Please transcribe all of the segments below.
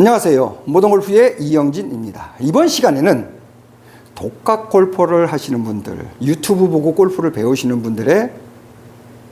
안녕하세요. 모동골프의 이영진입니다. 이번 시간에는 독학 골퍼를 하시는 분들, 유튜브 보고 골프를 배우시는 분들의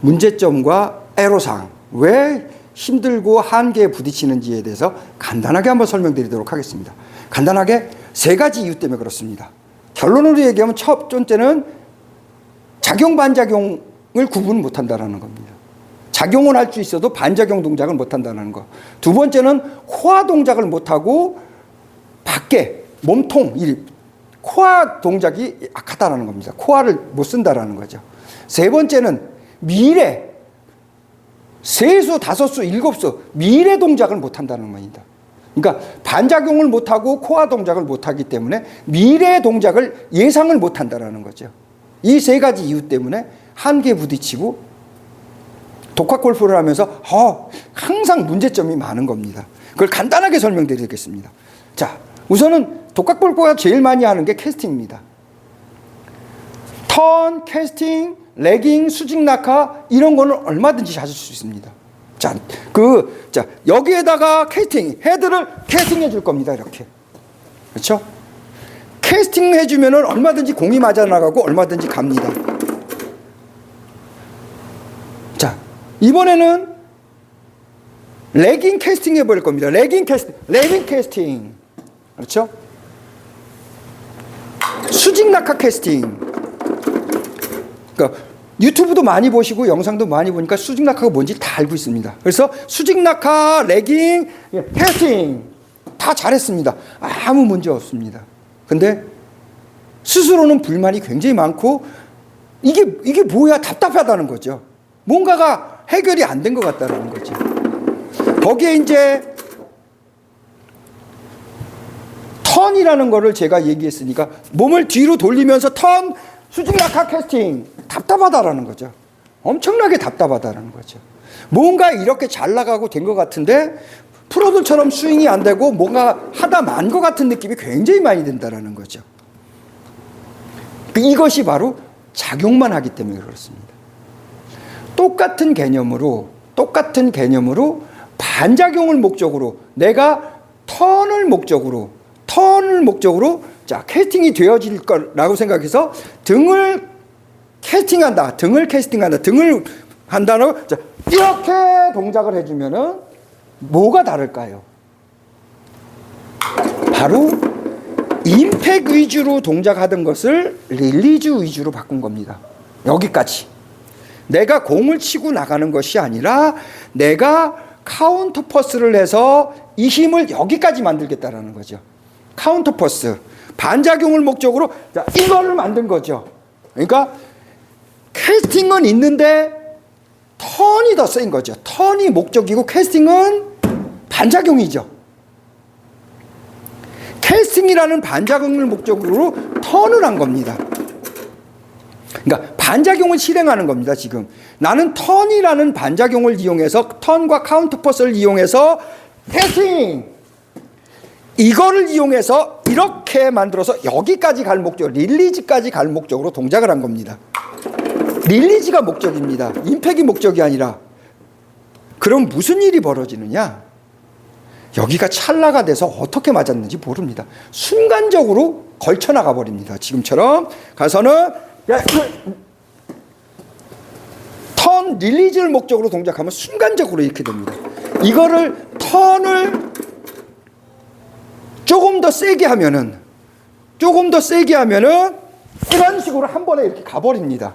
문제점과 애로사항, 왜 힘들고 한계에 부딪히는지에 대해서 간단하게 한번 설명드리도록 하겠습니다. 간단하게 세 가지 이유 때문에 그렇습니다. 결론으로 얘기하면 첫 번째는 작용 반작용을 구분 못한다라는 겁니다. 작용은 할 수 있어도 반작용 동작을 못 한다는 거. 두 번째는 코아 동작을 못 하고 밖에 몸통, 이 코아 동작이 약하다라는 겁니다. 코아를 못 쓴다라는 거죠. 세 번째는 미래, 세수, 다섯 수, 일곱 수, 미래 동작을 못 한다는 겁니다. 그러니까 반작용을 못 하고 코아 동작을 못 하기 때문에 미래 동작을 예상을 못 한다라는 거죠. 이 세 가지 이유 때문에 한계에 부딪히고 독학 골프를 하면서 어, 항상 문제점이 많은 겁니다. 그걸 간단하게 설명드리겠습니다. 자, 우선은 독학 골프가 제일 많이 하는 게 캐스팅입니다. 턴, 캐스팅, 레깅, 수직 낙하 이런 거는 얼마든지 하실 수 있습니다. 자, 그, 자, 여기에다가 캐스팅, 헤드를 캐스팅 해 줄 겁니다. 이렇게. 그렇죠? 캐스팅 해주면은 얼마든지 공이 맞아 나가고 얼마든지 갑니다. 자, 이번에는 레깅 캐스팅 해버릴 겁니다. 레깅 캐스팅, 레깅 캐스팅. 그렇죠? 수직 낙하 캐스팅. 그러니까 유튜브도 많이 보시고 영상도 많이 보니까 수직 낙하가 뭔지 다 알고 있습니다. 그래서 수직 낙하, 레깅, 캐스팅 다 잘했습니다. 아무 문제 없습니다. 근데 스스로는 불만이 굉장히 많고 이게 이게 뭐야 답답하다는 거죠. 뭔가가 해결이 안 된 것 같다는 거죠. 거기에 이제 턴이라는 거를 제가 얘기했으니까 몸을 뒤로 돌리면서 턴 수직 낙하 캐스팅 답답하다라는 거죠. 엄청나게 답답하다라는 거죠. 뭔가 이렇게 잘 나가고 된 것 같은데 프로들처럼 스윙이 안 되고 뭔가 하다 만 것 같은 느낌이 굉장히 많이 든다라는 거죠. 이것이 바로 작용만 하기 때문에 그렇습니다. 똑같은 개념으로 똑같은 개념으로 반작용을 목적으로 내가 턴을 목적으로 턴을 목적으로 자 캐스팅이 되어질 거라고 생각해서 등을 캐스팅한다 등을 캐스팅한다 등을 한다는 자 이렇게 동작을 해주면은 뭐가 다를까요? 바로 임팩 위주로 동작하던 것을 릴리즈 위주로 바꾼 겁니다. 여기까지. 내가 공을 치고 나가는 것이 아니라 내가 카운터 퍼스를 해서 이 힘을 여기까지 만들겠다라는 거죠. 카운터 퍼스. 반작용을 목적으로 자, 이거를 만든 거죠. 그러니까 캐스팅은 있는데 턴이 더 센 거죠. 턴이 목적이고 캐스팅은 반작용이죠. 캐스팅이라는 반작용을 목적으로 턴을 한 겁니다. 그러니까 반작용을 실행하는 겁니다, 지금. 나는 턴이라는 반작용을 이용해서 턴과 카운터 퍼스를 이용해서 캐스팅 이거를 이용해서 이렇게 만들어서 여기까지 갈 목적, 릴리즈까지 갈 목적으로 동작을 한 겁니다. 릴리즈가 목적입니다. 임팩이 목적이 아니라. 그럼 무슨 일이 벌어지느냐? 여기가 찰나가 돼서 어떻게 맞았는지 모릅니다. 순간적으로 걸쳐나가 버립니다. 지금처럼 가서는 야, 그, 턴 릴리즈를 목적으로 동작하면 순간적으로 이렇게 됩니다. 이거를 턴을 조금 더 세게 하면은 조금 더 세게 하면은 이런 식으로 한 번에 이렇게 가버립니다.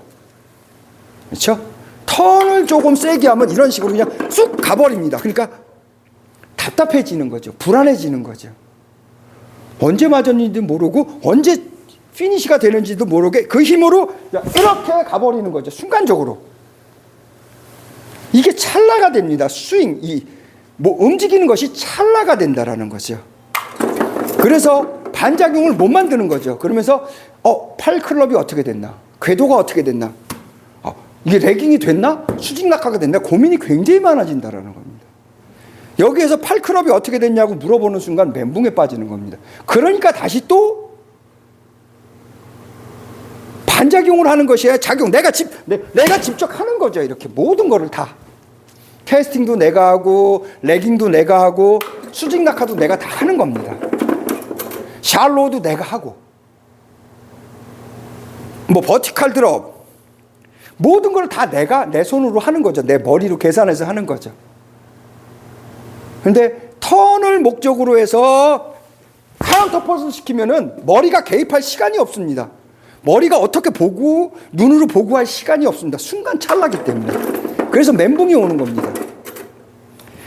그렇죠? 턴을 조금 세게 하면 이런 식으로 그냥 쑥 가버립니다. 그러니까 답답해지는 거죠. 불안해지는 거죠. 언제 맞았는지도 모르고 언제 피니시가 되는지도 모르게 그 힘으로 이렇게 가버리는 거죠. 순간적으로. 이게 찰나가 됩니다. 스윙, 이, 뭐 움직이는 것이 찰나가 된다라는 거죠. 그래서 반작용을 못 만드는 거죠. 그러면서, 어, 팔 클럽이 어떻게 됐나? 궤도가 어떻게 됐나? 어, 이게 레깅이 됐나? 수직 낙하가 됐나? 고민이 굉장히 많아진다라는 겁니다. 여기에서 팔 클럽이 어떻게 됐냐고 물어보는 순간 멘붕에 빠지는 겁니다. 그러니까 다시 또 반작용을 하는 것이야. 작용. 내가 집, 내, 내가 직접 하는 거죠. 이렇게 모든 거를 다. 캐스팅도 내가 하고, 레깅도 내가 하고, 수직 낙하도 내가 다 하는 겁니다. 샬로도 내가 하고 뭐 버티칼 드롭 모든 걸 다 내가 내 손으로 하는 거죠. 내 머리로 계산해서 하는 거죠. 근데 턴을 목적으로 해서 카운터 퍼스를 시키면은 머리가 개입할 시간이 없습니다. 머리가 어떻게 보고 눈으로 보고 할 시간이 없습니다. 순간 찰나기 때문에. 그래서 멘붕이 오는 겁니다.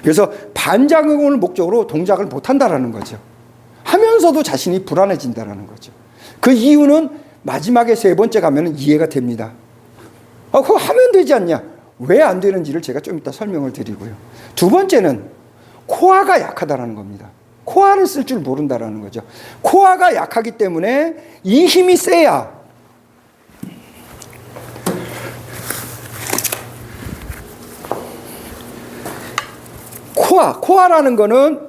그래서 반작용을 목적으로 동작을 못 한다라는 거죠. 하면서도 자신이 불안해진다라는 거죠. 그 이유는 마지막에 세 번째 가면은 이해가 됩니다. 아, 그거 하면 되지 않냐? 왜 안 되는지를 제가 좀 이따 설명을 드리고요. 두 번째는 코아가 약하다라는 겁니다. 코아를 쓸 줄 모른다라는 거죠. 코아가 약하기 때문에 이 힘이 세야 코아, 코아라는 거는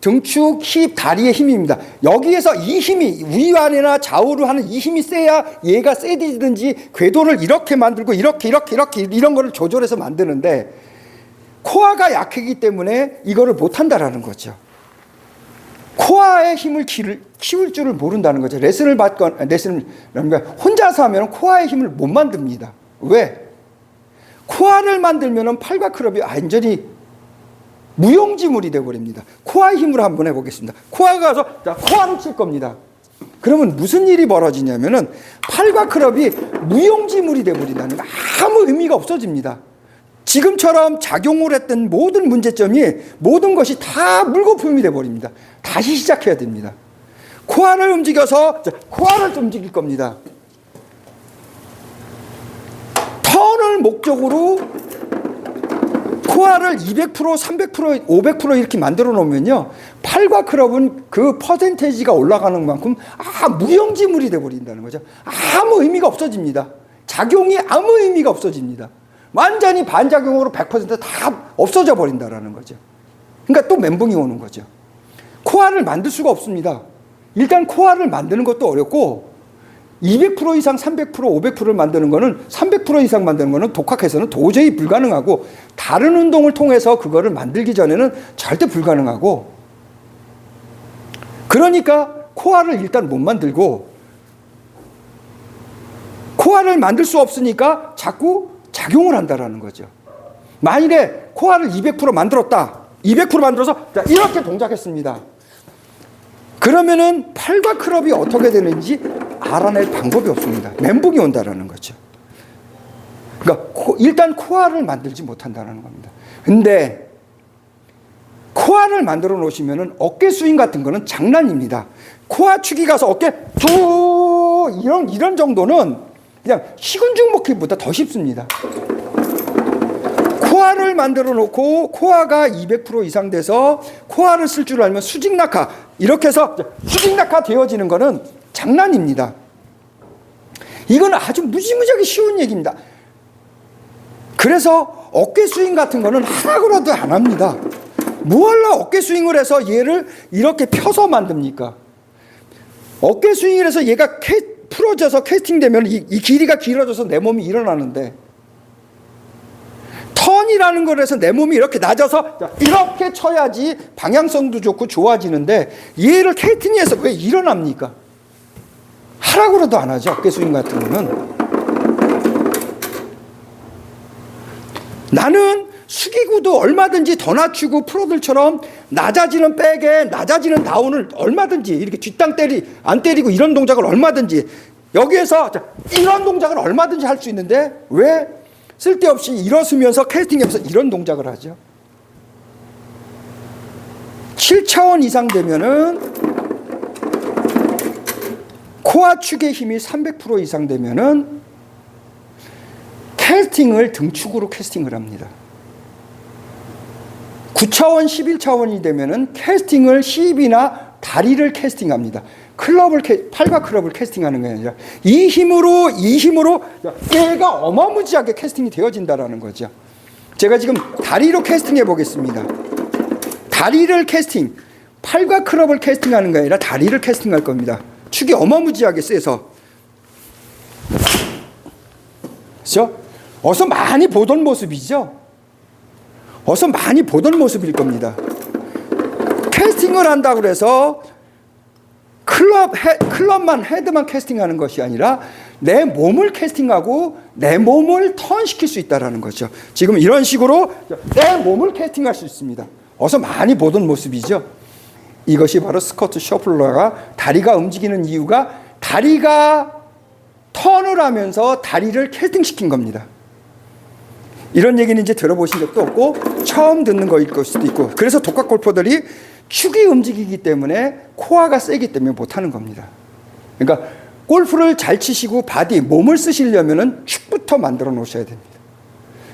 등축, 힙, 다리의 힘입니다. 여기에서 이 힘이 위안이나 좌우로 하는 이 힘이 세야 얘가 세지든지 궤도를 이렇게 만들고 이렇게 이렇게 이렇게 이런 거를 조절해서 만드는데 코아가 약하기 때문에 이거를 못 한다라는 거죠. 코아의 힘을 키를, 키울 줄을 모른다는 거죠. 레슨을 받건 레슨을 그러니까 혼자서 하면 코아의 힘을 못 만듭니다. 왜? 코아를 만들면은 팔과 클럽이 완전히 무용지물이 되어버립니다. 코아의 힘으로 한번 해보겠습니다. 코아가 가서 자, 코아를 칠 겁니다. 그러면 무슨 일이 벌어지냐면은 팔과 클럽이 무용지물이 되어버린다는 거 아무 의미가 없어집니다. 지금처럼 작용을 했던 모든 문제점이 모든 것이 다 물거품이 되어버립니다. 다시 시작해야 됩니다. 코아를 움직여서 자, 코아를 움직일 겁니다. 턴을 목적으로 코아를 200%, 300%, 500% 이렇게 만들어 놓으면요. 팔과 클럽은 그 퍼센테이지가 올라가는 만큼 아, 무용지물이 돼 버린다는 거죠. 아무 의미가 없어집니다. 작용이 아무 의미가 없어집니다. 완전히 반작용으로 100%다 없어져 버린다라는 거죠. 그러니까 또 멘붕이 오는 거죠. 코아를 만들 수가 없습니다. 일단 코아를 만드는 것도 어렵고 200% 이상 300% 500%를 만드는 거는 300% 이상 만드는 거는 독학해서는 도저히 불가능하고 다른 운동을 통해서 그거를 만들기 전에는 절대 불가능하고 그러니까 코아를 일단 못 만들고 코아를 만들 수 없으니까 자꾸 작용을 한다라는 거죠. 만일에 코아를 200% 만들었다. 200% 만들어서 자, 이렇게 동작했습니다. 그러면은 팔과 클럽이 어떻게 되는지 알아낼 방법이 없습니다. 멘붕이 온다라는 거죠. 그러니까 코, 일단 코아를 만들지 못한다는 겁니다. 근데 코아를 만들어 놓으시면은 어깨 스윙 같은 거는 장난입니다. 코아 축이 가서 어깨 두 이런 이런 정도는 그냥 식은죽 먹기보다 더 쉽습니다. 코아를 만들어 놓고 코아가 200% 이상 돼서 코아를 쓸 줄 알면 수직 낙하 이렇게 해서 수직 낙하 되어지는 거는 장난입니다. 이건 아주 무지무지하게 쉬운 얘기입니다. 그래서 어깨 스윙 같은 거는 하나라도 안 합니다. 뭐하려 어깨 스윙을 해서 얘를 이렇게 펴서 만듭니까? 어깨 스윙을 해서 얘가 캐, 풀어져서 캐스팅 되면 이, 이 길이가 길어져서 내 몸이 일어나는데 턴이라는 걸 해서 내 몸이 이렇게 낮아서 이렇게 쳐야지 방향성도 좋고 좋아지는데 얘를 캐스팅해서 왜 일어납니까? 하라고라도 안 하죠. 어깨 스윙 같은 거는. 나는 숙이고도 얼마든지 더 낮추고 프로들처럼 낮아지는 백에 낮아지는 다운을 얼마든지 이렇게 뒷땅 때리 안 때리고 이런 동작을 얼마든지 여기에서 이런 동작을 얼마든지 할 수 있는데 왜 쓸데없이 일어서면서 캐스팅하면서 이런 동작을 하죠? 7차원 이상 되면은 코아 축의 힘이 300% 이상 되면은 캐스팅을 등축으로 캐스팅을 합니다. 9차원, 11차원이 되면은 캐스팅을 10이나 다리를 캐스팅합니다. 클럽을 캐, 팔과 클럽을 캐스팅하는 게 아니라 이 힘으로 이 힘으로 얘가 어마무지하게 캐스팅이 되어진다라는 거죠. 제가 지금 다리로 캐스팅해 보겠습니다. 다리를 캐스팅, 팔과 클럽을 캐스팅하는 게 아니라 다리를 캐스팅할 겁니다. 축이 어마무지하게 세서. 그렇죠? 어서 많이 보던 모습이죠. 어서 많이 보던 모습일 겁니다. 캐스팅을 한다고 그래서 클럽 헤, 클럽만 헤드만 캐스팅하는 것이 아니라 내 몸을 캐스팅하고 내 몸을 턴시킬 수 있다라는 거죠. 지금 이런 식으로 내 몸을 캐스팅할 수 있습니다. 어서 많이 보던 모습이죠. 이것이 바로 스커트 셔플러가 다리가 움직이는 이유가 다리가 턴을 하면서 다리를 캐스팅시킨 겁니다. 이런 얘기는 이제 들어보신 적도 없고 처음 듣는 거일 수도 있고 그래서 독학 골퍼들이 축이 움직이기 때문에 코어가 세기 때문에 못하는 겁니다. 그러니까 골프를 잘 치시고 바디 몸을 쓰시려면은 축부터 만들어 놓으셔야 됩니다.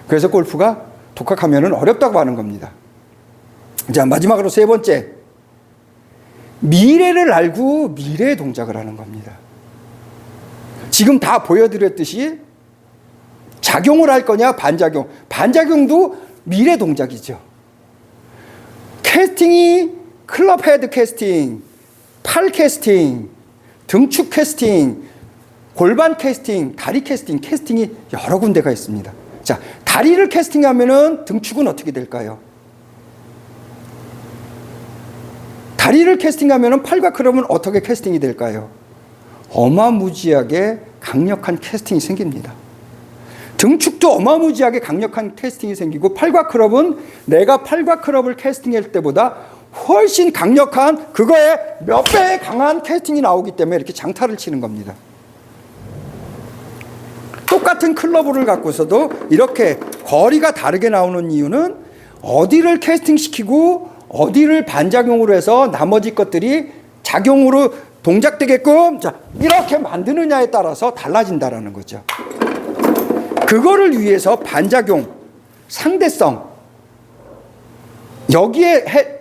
그래서 골프가 독학하면은 어렵다고 하는 겁니다. 자 마지막으로 세 번째 미래를 알고 미래의 동작을 하는 겁니다. 지금 다 보여드렸듯이 작용을 할 거냐 반작용. 반작용도 미래 동작이죠. 캐스팅이 클럽 헤드 캐스팅 팔 캐스팅 등축 캐스팅 골반 캐스팅 다리 캐스팅 캐스팅이 여러 군데가 있습니다. 자 다리를 캐스팅하면은 등축은 어떻게 될까요 다리를 캐스팅하면은 팔과 클럽은 어떻게 캐스팅이 될까요 어마무지하게 강력한 캐스팅이 생깁니다 등축도 어마무지하게 강력한 캐스팅이 생기고 팔과 클럽은 내가 팔과 클럽을 캐스팅할 때보다 훨씬 강력한 그거에 몇 배의 강한 캐스팅이 나오기 때문에 이렇게 장타를 치는 겁니다. 똑같은 클럽을 갖고서도 이렇게 거리가 다르게 나오는 이유는 어디를 캐스팅시키고 어디를 반작용으로 해서 나머지 것들이 작용으로 동작되게끔 자, 이렇게 만드느냐에 따라서 달라진다라는 거죠. 그거를 위해서 반작용, 상대성, 여기에 해,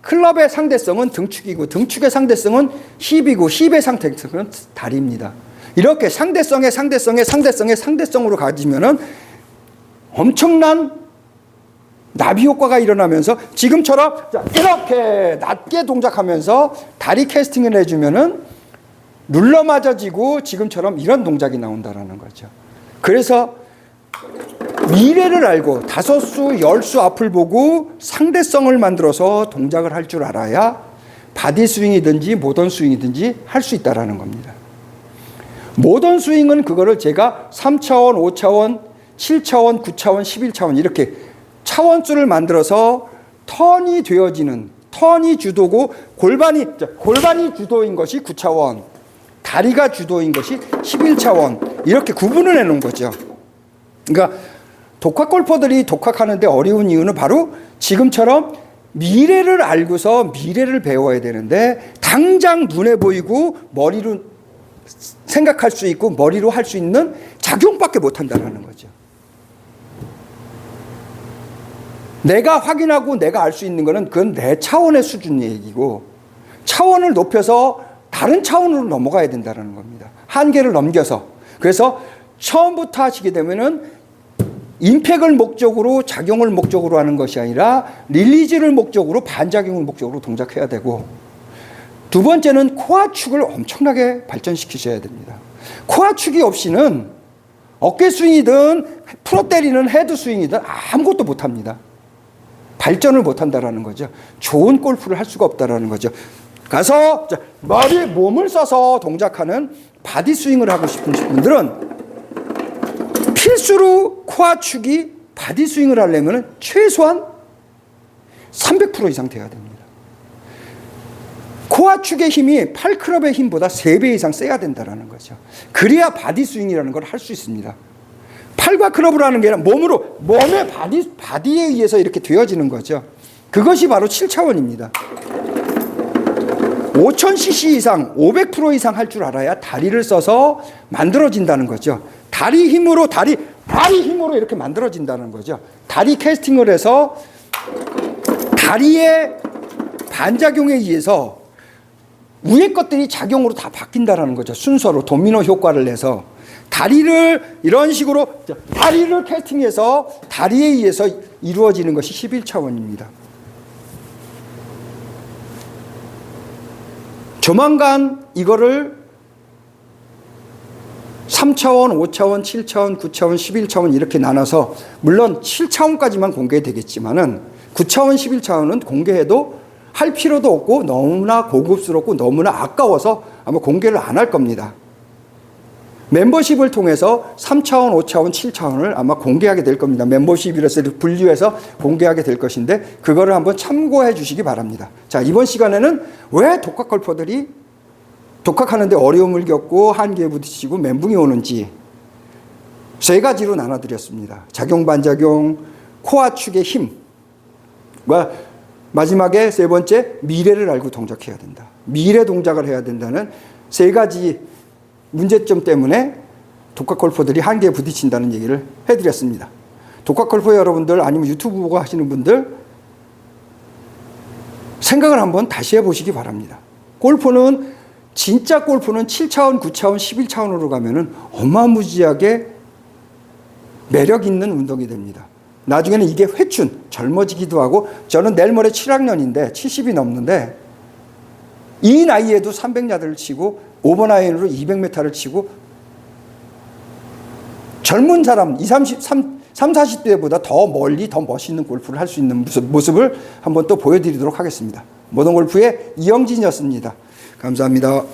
클럽의 상대성은 등축이고 등축의 상대성은 힙이고 힙의 상대성은 다리입니다. 이렇게 상대성의 상대성의 상대성의 상대성으로 가지면은 엄청난 나비 효과가 일어나면서 지금처럼 이렇게 낮게 동작하면서 다리 캐스팅을 해주면은 눌러 맞아지고 지금처럼 이런 동작이 나온다라는 거죠. 그래서 미래를 알고 다섯 수, 열 수 앞을 보고 상대성을 만들어서 동작을 할 줄 알아야 바디 스윙이든지 모던 스윙이든지 할 수 있다라는 겁니다. 모던 스윙은 그거를 제가 3차원, 5차원, 7차원, 9차원, 11차원 이렇게 차원수를 만들어서 턴이 되어지는 턴이 주도고 골반이 골반이 주도인 것이 9차원, 다리가 주도인 것이 11차원 이렇게 구분을 해 놓은 거죠. 그러니까 독학 골퍼들이 독학하는데 어려운 이유는 바로 지금처럼 미래를 알고서 미래를 배워야 되는데 당장 눈에 보이고 머리로 생각할 수 있고 머리로 할 수 있는 작용밖에 못 한다는 거죠. 내가 확인하고 내가 알 수 있는 거는 그건 내 차원의 수준 얘기고 차원을 높여서 다른 차원으로 넘어가야 된다는 겁니다. 한계를 넘겨서. 그래서 처음부터 하시게 되면은 임팩을 목적으로 작용을 목적으로 하는 것이 아니라 릴리즈를 목적으로 반작용을 목적으로 동작해야 되고 두 번째는 코아 축을 엄청나게 발전시키셔야 됩니다. 코아 축이 없이는 어깨 스윙이든 프로 때리는 헤드 스윙이든 아무것도 못 합니다. 발전을 못 한다라는 거죠. 좋은 골프를 할 수가 없다라는 거죠. 가서 머리 몸을 써서 동작하는 바디 스윙을 하고 싶은 분들은 필수로 코아 축이 바디 스윙을 하려면 최소한 300% 이상 돼야 됩니다. 코아 축의 힘이 팔클럽의 힘보다 3배 이상 세야 된다는 거죠. 그래야 바디 스윙이라는 걸 할 수 있습니다. 팔과 클럽을 하는 게 아니라 몸으로, 몸의 바디, 바디에 의해서 이렇게 되어지는 거죠. 그것이 바로 7차원입니다. 5000cc 이상, 500% 이상 할 줄 알아야 다리를 써서 만들어진다는 거죠. 다리 힘으로 다리 다리 힘으로 이렇게 만들어진다는 거죠. 다리 캐스팅을 해서 다리의 반작용에 의해서 위에 것들이 작용으로 다 바뀐다라는 거죠. 순서로 도미노 효과를 내서 다리를 이런 식으로 다리를 캐스팅해서 다리에 의해서 이루어지는 것이 11차원입니다. 조만간 이거를 3차원, 5차원, 7차원, 9차원, 11차원 이렇게 나눠서 물론 7차원까지만 공개되겠지만은 9차원, 11차원은 공개해도 할 필요도 없고 너무나 고급스럽고 너무나 아까워서 아마 공개를 안 할 겁니다. 멤버십을 통해서 3차원, 5차원, 7차원을 아마 공개하게 될 겁니다. 멤버십이라서 분류해서 공개하게 될 것인데 그거를 한번 참고해 주시기 바랍니다. 자, 이번 시간에는 왜 독학 골퍼들이 독학하는데 어려움을 겪고 한계에 부딪히고 멘붕이 오는지 세 가지로 나눠드렸습니다. 작용, 반작용, 코어 축의 힘과 마지막에 세 번째 미래를 알고 동작해야 된다. 미래 동작을 해야 된다는 세 가지 문제점 때문에 독학 골퍼들이 한계에 부딪힌다는 얘기를 해드렸습니다. 독학 골퍼 여러분들 아니면 유튜브 보고 하시는 분들 생각을 한번 다시 해보시기 바랍니다. 골프는 진짜 골프는 7차원, 9차원, 11차원으로 가면은 어마무지하게 매력 있는 운동이 됩니다. 나중에는 이게 회춘, 젊어지기도 하고 저는 내일 모레 7학년인데 70이 넘는데 이 나이에도 300야드를 치고 오버나인으로 200m를 치고 젊은 사람 20, 30, 3, 3 40대보다 더 멀리 더 멋있는 골프를 할 수 있는 모습, 모습 을 한번 또 보여드리도록 하겠습니다. 모던 골프의 이영진이었습니다. 감사합니다.